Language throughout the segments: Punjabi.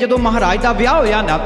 ਜਦੋਂ ਮਹਾਰਾਜ ਦਾ ਵਿਆਹ ਹੋਇਆ ਨਾ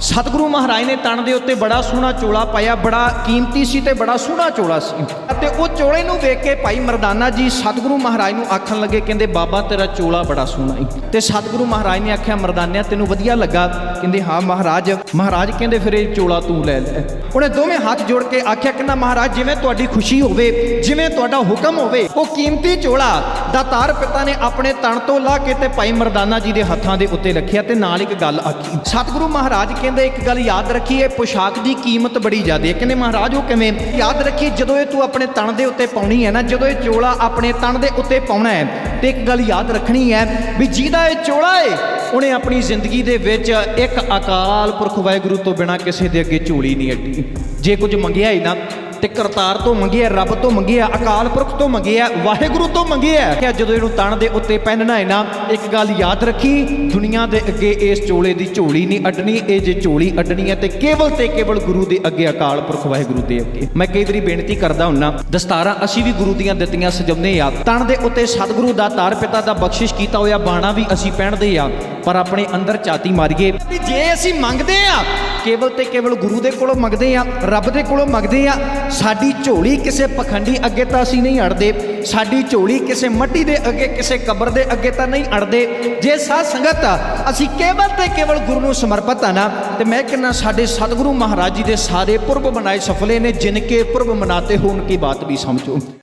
ਸਤਿਗੁਰੂ ਮਹਾਰਾਜ ਨੇ ਤਣ ਦੇ ਉੱਤੇ ਬੜਾ ਸੋਹਣਾ ਚੋਲਾ ਪਾਇਆ, ਬੜਾ ਕੀਮਤੀ ਸੀ ਤੇ ਬੜਾ ਸੋਹਣਾ ਚੋਲਾ ਸੀ। ਅਤੇ ਉਹ ਚੋਲੇ ਨੂੰ ਵੇਖ ਕੇ ਭਾਈ ਮਰਦਾਨਾ ਜੀ ਸਤਿਗੁਰੂ ਮਹਾਰਾਜ ਨੂੰ ਆਖਣ ਲੱਗੇ, ਕਹਿੰਦੇ, ਬਾਬਾ, ਤੇਰਾ ਚੋਲਾ ਬੜਾ ਸੋਹਣਾ ਹੈ ਤੇ ਸਤਿਗੁਰੂ ਮਹਾਰਾਜ ਨੇ ਆਖਿਆ, ਮਰਦਾਨਿਆ, ਤੈਨੂੰ ਵਧੀਆ ਲੱਗਾ। ਕਹਿੰਦੇ, ਹਾਂ ਮਹਾਰਾਜ। ਮਹਾਰਾਜ ਕਹਿੰਦੇ, ਫਿਰ ਇਹ ਚੋਲਾ ਤੂੰ ਲੈ ਲੈ। ਉਹਨੇ ਦੋਵੇਂ ਹੱਥ ਜੋੜ ਕੇ ਆਖਿਆ, ਕਹਿੰਦਾ, ਮਹਾਰਾਜ, ਜਿਵੇਂ ਤੁਹਾਡੀ ਖੁਸ਼ੀ ਹੋਵੇ, ਜਿਵੇਂ ਤੁਹਾਡਾ ਹੁਕਮ ਹੋਵੇ, ਉਹ ਕੀਮਤੀ ਚੋਲਾ ਦਾਤਾਰ ਪਿਤਾ ਨੇ ਆਪਣੇ ਤਣ ਤੋਂ ਲਾ ਕੇ ਤੇ ਭਾਈ ਮਰਦਾਨਾ ਜੀ ਦੇ ਹੱਥਾਂ ਦੇ ਉੱਤੇ ਰੱਖਿਆ ਤੇ ਨਾਲ ਇੱਕ ਗੱਲ ਆਖੀ। ਸਤਿਗੁਰੂ ਮਹਾਰਾਜ ਕਹਿੰਦੇ, ਇੱਕ ਗੱਲ ਯਾਦ ਰੱਖੀਏ, ਪੋਸ਼ਾਕ ਦੀ ਕੀਮਤ ਬੜੀ ਜ਼ਿਆਦਾ ਹੈ। ਕਹਿੰਦੇ, ਮਹਾਰਾਜ, ਉਹ ਕਿਵੇਂ? ਯਾਦ ਰੱਖੀ ਜਦੋਂ ਇਹ ਤੂੰ ਆਪਣੇ ਤਣ ਦੇ ਉੱਤੇ ਪਾਉਣੀ ਹੈ ਨਾ, ਜਦੋਂ ਇਹ ਚੋਲਾ ਆਪਣੇ ਤਣ ਦੇ ਉੱਤੇ ਪਾਉਣਾ ਹੈ, ਤੇ ਇੱਕ ਗੱਲ ਯਾਦ ਰੱਖਣੀ ਹੈ ਵੀ ਜਿਹਦਾ ਇਹ ਚੋਲਾ ਹੈ ਉਹਨੇ ਆਪਣੀ ਜ਼ਿੰਦਗੀ ਦੇ ਵਿੱਚ ਇੱਕ ਅਕਾਲ ਪੁਰਖ ਵਾਹਿਗੁਰੂ ਤੋਂ ਬਿਨਾ ਕਿਸੇ ਦੇ ਅੱਗੇ ਝੋਲੀ ਨਹੀਂ ਅੱਡੀ। ਜੇ ਕੁਝ ਮੰਗਿਆ ਹੀ ਨਾ ਤੇ ਕਰਤਾਰ ਤੋਂ ਮੰਗਿਆ, ਰੱਬ ਤੋਂ ਮੰਗਿਆ, ਅਕਾਲ ਪੁਰਖ ਤੋਂ ਮੰਗਿਆ, ਵਾਹਿਗੁਰੂ ਤੋਂ ਮੰਗਿਆ। ਕਿ ਜਦੋਂ ਇਹਨੂੰ ਤਣ ਦੇ ਉੱਤੇ ਪਹਿਨਣਾ ਹੈ ਨਾ, ਇੱਕ ਗੱਲ ਯਾਦ ਰੱਖੀ, ਦੁਨੀਆ ਦੇ ਅੱਗੇ ਇਸ ਚੋਲੇ ਦੀ ਝੋਲੀ ਨਹੀਂ ਅੱਡਣੀ, ਇਹ ਜੇ ਝੋਲੀ ਅੱਡਣੀ ਹੈ ਤੇ ਕੇਵਲ ਤੇ ਕੇਵਲ ਗੁਰੂ ਦੇ ਅੱਗੇ ਅਕਾਲ ਪੁਰਖ ਵਾਹਿਗੁਰੂ ਦੇ ਅੱਗੇ। ਮੈਂ ਕਈ ਵਾਰੀ ਬੇਨਤੀ ਕਰਦਾ ਹੁੰਨਾ, ਦਸਤਾਰਾਂ ਅਸੀਂ ਵੀ ਗੁਰੂ ਦੀਆਂ ਦਿੱਤੀਆਂ ਸਜਾਉਂਦੇ ਆ ਤਣ ਦੇ ਉੱਤੇ ਸਤਿਗੁਰੂ ਦਾ ਤਾਰ ਪਿਤਾ ਦਾ ਬਖਸ਼ਿਸ਼ ਕੀਤਾ ਹੋਇਆ ਬਾਣਾ ਵੀ ਅਸੀਂ ਪਹਿਨਦੇ ਆ ਪਰ ਆਪਣੇ ਅੰਦਰ ਝਾਤੀ ਮਾਰੀਏ। ਜੇ ਅਸੀਂ ਮੰਗਦੇ ਆ ਕੇਵਲ ਤੇ ਕੇਵਲ ਗੁਰੂ ਦੇ ਕੋਲੋਂ ਮੰਗਦੇ ਆ ਰੱਬ ਦੇ ਕੋਲੋਂ ਮੰਗਦੇ ਆ ਸਾਡੀ ਝੋਲੀ ਕਿਸੇ ਪਖੰਡੀ ਅੱਗੇ ਤਾਂ ਅਸੀਂ ਨਹੀਂ ਅੜਦੇ। ਸਾਡੀ ਝੋਲੀ ਕਿਸੇ ਮੱਟੀ ਦੇ ਅੱਗੇ, ਕਿਸੇ ਕਬਰ ਦੇ ਅੱਗੇ ਤਾਂ ਨਹੀਂ ਅੜਦੇ। ਜੇ ਸਾਧ ਸੰਗਤ ਅਸੀਂ ਕੇਵਲ ਤੇ ਕੇਵਲ ਗੁਰੂ ਨੂੰ ਸਮਰਪਿਤ ਆ ਨਾ, ਤੇ ਮੈਂ ਕਹਿੰਦਾ ਸਾਡੇ ਸਤਿਗੁਰੂ ਮਹਾਰਾਜ ਜੀ ਦੇ ਸਾਰੇ ਪੁਰਬ ਮਨਾਏ ਸਫਲੇ ਨੇ ਜਿਨ ਕੇ ਪੁਰਬ ਮਨਾਤੇ ਹੋ ਉਨਕੀ ਬਾਤ ਵੀ ਸਮਝੋ।